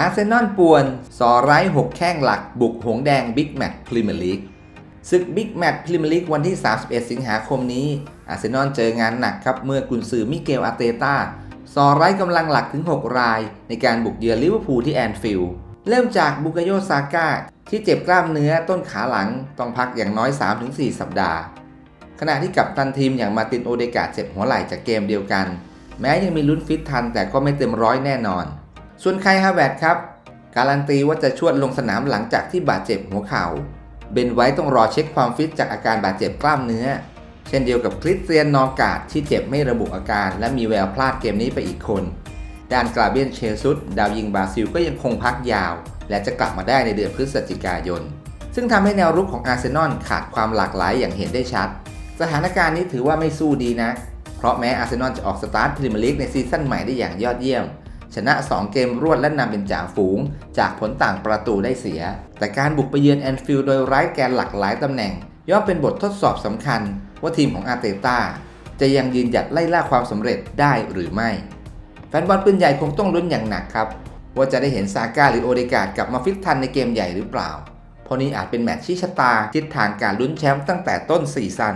อาร์เซนอลป่วนสอไร้หกแข้งหลักบุกหงแดงบิ๊กแมตช์พรีเมียร์ลีกศึกบิ๊กแมตช์พรีเมียร์ลีกวันที่ 31 สิงหาคมนี้ อาร์เซนอลเจองานหนักครับ เมื่อกุนซือมิเกลอารเตต้าสอไร้กำลังหลักถึง 6 ราย ในการบุกเยือนลิเวอร์พูลที่แอนฟิลด์เริ่มจากบุกโยซาก้าที่เจ็บกล้ามเนื้อต้นขาหลังต้องพักอย่างน้อย 3-4 สัปดาห์ ขณะที่กัปตันทีมอย่างมาตินโอเดกาเจ็บหัวไหล่จากเกมเดียวกัน แม้ยังมีลุ้นฟิตทันแต่ก็ไม่เต็มร้อยแน่นอน ส่วนไคฮาแวร์ดครับ การันตีว่าจะชวดลงสนามหลังจากที่บาดเจ็บหัวเข่า เบนไว้ต้องรอเช็คความฟิตจากอาการบาดเจ็บกล้ามเนื้อ เช่นเดียวกับคริสเตียนนอกาดที่เจ็บไม่ระบุอาการ และมีแววพลาดเกมนี้ไปอีกคน ด้านกราเบียนเชซุสดาวยิงบราซิลก็ยังคงพักยาว และจะกลับมาได้ในเดือนพฤศจิกายน ซึ่งทำให้แนวรุกของอาร์เซนอลขาดความหลากหลายอย่างเห็นได้ชัด สถานการณ์นี้ถือว่าไม่สู้ดีนะ เพราะแม้อาร์เซนอลจะออกสตาร์ทพรีเมียร์ลีกในซีซั่นใหม่ได้อย่างยอดเยี่ยม ชนะ 2 เกมรวดและนำเป็นจ่าฝูง จากผลต่างประตูได้เสีย แต่การบุกไปเยือนแอนฟิลด์โดยไร้แกนหลักหลายตำแหน่ง ย่อมเป็นบททดสอบสำคัญ ว่าทีมของอาร์เตต้าจะยังยืนหยัดไล่ล่าความสำเร็จได้หรือไม่ แฟนบอลปืนใหญ่คงต้องลุ้นอย่างหนักครับ ว่าจะได้เห็นซาก้าหรือโอเดกาดกลับมาฟิตทันในเกมใหญ่หรือเปล่า เพราะนี้อาจเป็นแมตช์ชี้ชะตาทิศทางการลุ้นแชมป์ตั้งแต่ต้นซีซั่น